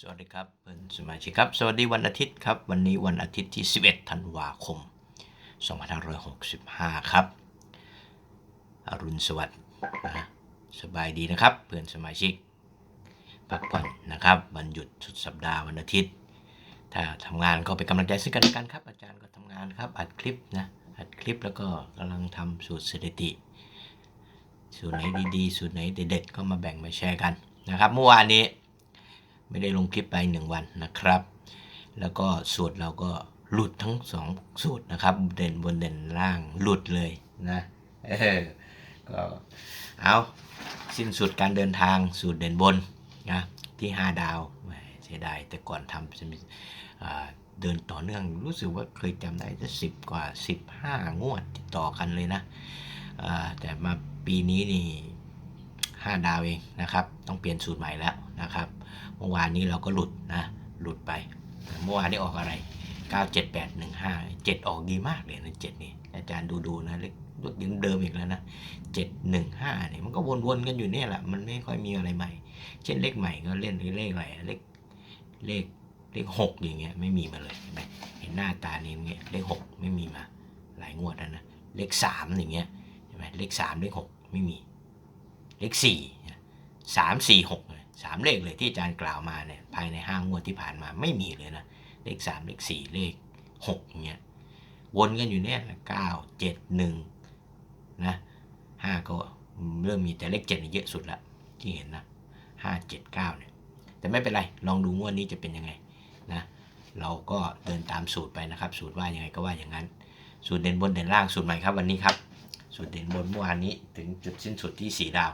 สวัสดีครับเพื่อนสมาชิกครับ สวัสดีวันอาทิตย์ครับ วันนี้วันอาทิตย์ที่ 11 ธันวาคม 2565 ครับ อรุณสวัสดิ์นะสบายดีนะครับ เพื่อนสมาชิก พักผ่อนนะครับวันหยุดสุดสัปดาห์วันอาทิตย์ ถ้าทำงานก็เป็นกำลังใจซึ่งกันและกันครับ อาจารย์ก็ทำงานครับ อัดคลิปนะ อัดคลิปแล้วก็กำลังทำสูตรสถิติ สูตรไหนดีๆ สูตรไหนเด็ดๆ ก็มาแบ่งมาแชร์กันนะครับ เมื่อวานนี้ ไม่ได้ลงคลิปไปหนึ่งวันนะครับ แล้วก็สูตรเราก็หลุดทั้งสองสูตรนะครับ เด่นบนเด่นล่างหลุดเลยนะเออก็เอาสิ้นสุดการเดินทางสูตรเด่นบนนะที่ 5 ดาวเสียดายแต่ก่อนทำจะมีเดินต่อเนื่องรู้สึกว่าเคยจำได้จะสิบกว่า 15 งวดติดต่อกันเลยนะแต่มาปีนี้นี่ 5 ดาวเองนะครับ ต้องเปลี่ยนสูตรใหม่แล้วนะครับเมื่อวานนี้เราก็หลุดนะหลุดไปเมื่อวานนี้ออกอะไร 97815 7 ออกดีมากเลยนะ7นี่อาจารย์ดูดูๆนะเลขยังเดิมอีกแล้วนะ 715เนี่ยมันก็วนๆกันอยู่เนี่ยแหละมันไม่ค่อยมีอะไรใหม่ เช่นเลขใหม่ก็เล่นเลขอะไรเลขเลขเลขหกอย่างเงี้ยไม่มีมาเลยเห็นไหมเห็นหน้าตานี้เงี้ยเลขหกไม่มีมา หลายงวดแล้วนะเลขสามอย่างเงี้ยเห็นไหมเลขสามเลขหกไม่มี เลขสี่สามสี่หกสามเลขเลยที่อาจารย์กล่าวมาเนี่ยภายในห้างวดที่ผ่านมาไม่มีเลยนะ เลขสามเลขสี่เลขหกเงี้ยวนกันอยู่เนี่ยเก้าเจ็ดหนึ่งนะห้าก็เริ่มมีแต่เลขเจ็ดเยอะสุดละที่เห็นนะห้าเจ็ดเก้าเนี่ยแต่ไม่เป็นไร ลองดูงวดนี้จะเป็นยังไงนะเราก็เดินตามสูตรไปนะครับ สูตรว่ายังไงก็ว่าอย่างนั้น สูตรเด่นบนเด่นล่างสูตรใหม่ครับวันนี้ครับ สูตรเด่นบนเมื่อวานนี้ถึงจุดสิ้นสุดที่4ดาว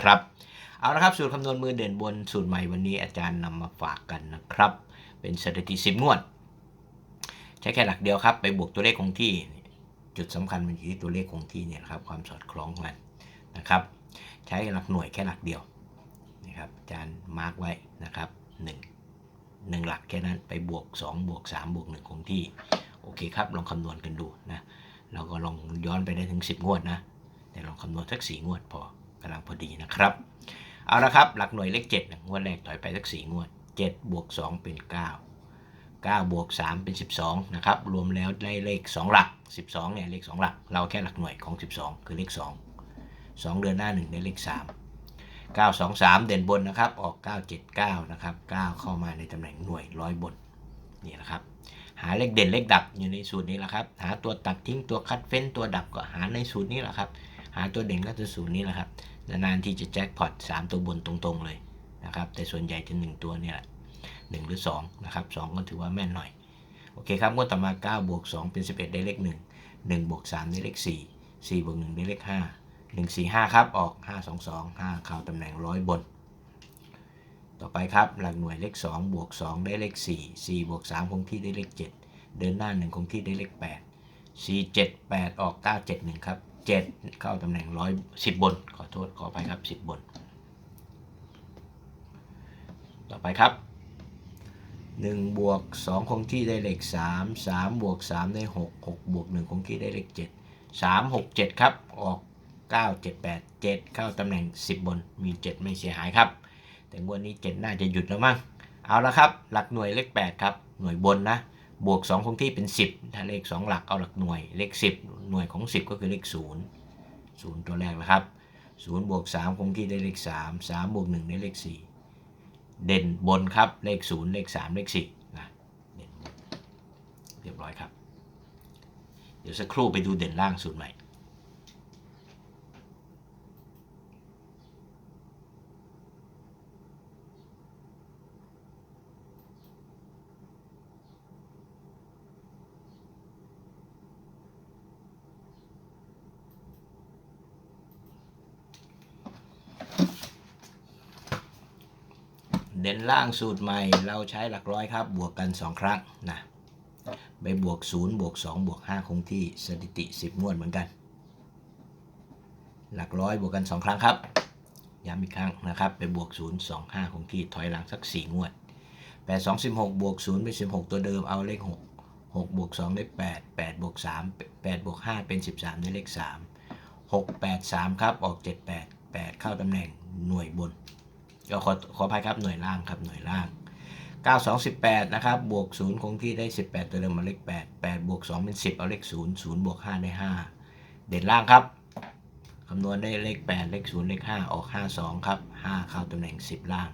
ครับเอาละครับสูตรคำนวณมือเด่นบนสูตรใหม่วันนี้อาจารย์นำมาฝากกันนะครับ เป็นสถิติ10งวด ใช้แค่หลักเดียวครับ ไปบวกตัวเลขคงที่ จุดสำคัญมันอยู่ที่ตัวเลขคงที่เนี่ยครับความสอดคล้องของมันนะครับ ใช้หลักหน่วยแค่หลักเดียวนะครับอาจารย์มาร์กไว้นะครับ1 1หลักแค่นั้นไปบวก 2 บวก 3 บวก 1 คงที่ โอเคครับ ลองคำนวณกันดูนะเราก็ลองย้อนไปได้ถึง 10 งวดนะ แต่ลองคำนวณสัก 4 งวดพอำลังพอดีนะครับ เอาละครับหลักหน่วยเลข7นะงวดแรกถอยไปสัก4งวด7บวก2เป็น9 9บวก3เป็น12นะครับรวมแล้วได้เลข2หลัก12เนี่ยเลข2หลัก เราแค่หลักหน่วยของ12คือเลข2 2เดือนหน้า1ได้เลข3 9 2 3เด่นบนนะครับออก9 7 9นะครับ9เข้ามาในตำแหน่งหน่วยร้อยบนนี่นะครับหาเลขเด่นเลขดับอยู่ในสูตรนี้แหละครับ หาตัวตัดทิ้งตัวคัดเฟ้นตัวดับก็หาในสูตรนี้แหละครับ หาตัวเด่นก็จะสูตรนี้แหละครับ นานที่จะแจ็คพอต3ตัวบนตรงๆเลยนะครับ แต่ส่วนใหญ่จะ 1 ตัวเนี่ยหละหนึ่งหรือ2นะครับ2ก็ถือว่าแม่นหน่อย โอเคครับงวดต่อมา9บวก2เป็น 11 ได้เลข 1 1บวก3ได้เลข 4 4บวก1ได้เลข 5 1 4 5 ครับออก 5 2 2 5 เข้าตำแหน่งร้อยบน ต่อไปครับหลักหน่วยเลข 2 บวก 2 ได้เลข 4 4บวก3คงที่ได้เลข 7 เดินหน้า 1 คงที่ได้เลข 8 4 7 8 ออก 9 7 1 ครับ 7เข้าตำแหน่งร้อยสิบบน ขอโทษขอไปครับ10บน ต่อไปครับ1บวก2คงที่ได้เลข3 3บวก3ได้6 6บวก1คงที่ได้เลข7 3 6 7ครับ ออก9 7 8 7เข้าตำแหน่ง10บน มี7ไม่เสียหายครับ แต่งวดนี้7น่าจะหยุดแล้วมั้งเอาละครับ หลักหน่วยเลข8ครับ หน่วยบนนะบวก 2 คงที่เป็น 10 ถ้าเลข 2 หลักเอาหลักหน่วย เลข 10 หน่วยของ 10 ก็คือเลข0 0 ตัวแรกนะครับ0บวก3คงที่ได้เลข 3 3บวก1ได้เลข 4 เด่นบนครับเลข 0 เลข 3 เลข4นะเด่นบนเรียบร้อยครับ เดี๋ยวสักครู่ไปดูเด่นล่างสูตรใหม่ เด่นล่างสูตรใหม่ เราใช้หลักร้อยครับ บวกกัน 2 ครั้งนะไปบวก 0 บวก 2 บวก 5 คงที่สถิติ 10งวดเหมือนกัน หลักร้อยบวกกัน 2 ครั้งครับย้ำอีกครั้งนะครับ ไปบวก 0 2 5 คงที่ถอยหลังสัก 4 งวด 8 2 16 บวก 0 เป็น 16 ตัวเดิมเอาเลข 6 6 บวก 2 ได้ 8 8 บวก 3 8 บวก 5 เป็น 13 ได้เลข 3 6 8 3 ครับ ออก 7 8 8 เข้าตำแหน่งหน่วยบน ก็ขอขออภัยครับหน่วยล่างครับหน่วยล่าง 9 2 18 นะครับ บวก 0 คงที่ได้ 18 ตัวเดิมเอาเลข 8 8 บวก 2 เป็น 10 เอาเลข 0 0 บวก 5 ได้ 5 เด่นล่างครับ คำนวณได้เลข 8 เลข 0 เลข 5 ออก 5 2 ครับ 5 เข้าตำแหน่ง 10 ล่าง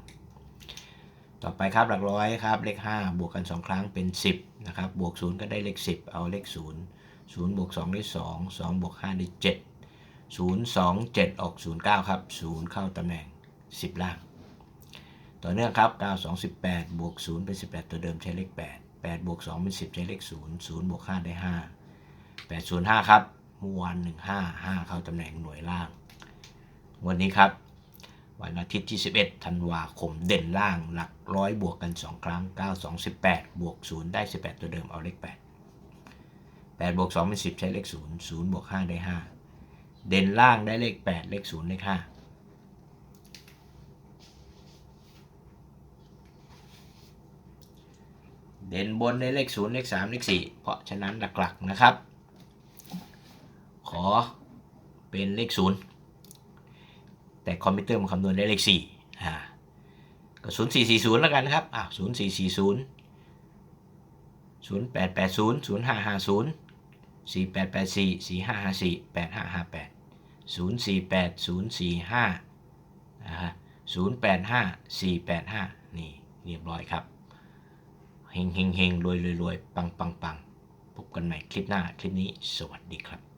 ต่อไปครับหลักร้อยครับ เลข 5 บวกกัน 2 ครั้งเป็น 10 นะครับ บวก 0 ก็ได้เลข 10 เอาเลข 0 0บวก2ได้ 2 2บวก5ได้ 7 0 2 7 ออก 0 9 ครับ 0 เข้าตำแหน่ง 10 ล่าง ต่อเนื่องครับ9 2 18 บวก 0 เป็น 18 ตัวเดิมใช้เลข 8 8 บวก 2 เป็น 10 ใช้เลข 0 0 บวก 5 ได้ 5 8 0 5 ครับเมื่อวาน1 5 5 เข้าตำแหน่งหน่วยล่าง วันนี้ครับ วันอาทิตย์ที่ 11 ธันวาคมเด่นล่างหลักร้อยบวกกัน 2 ครั้ง 9 2 18 บวก 0 ได้ 18 ตัวเดิมเอาเลข 8 8 บวก 2 เป็น 10 ใช้เลข 0 0 บวก 5 ได้ 5 เด่นล่างได้เลข 8 เลข 0 เลข 5 เด่นบนได้เลข0เลข3เลข4เพราะฉะนั้นหลักๆนะครับ ขอเป็นเลข0แต่คอมพิวเตอร์มันคำนวณได้เลข4อ่าก็0440แล้วกันนะครับอ่า0440 0880 0550 4884 4554 8558 048 045นะฮะ085 485 นี่เรียบร้อยครับ เฮงเฮงเฮงรวยรวยรวยปังปังปังพบกันใหม่คลิปหน้า คลิปนี้สวัสดีครับ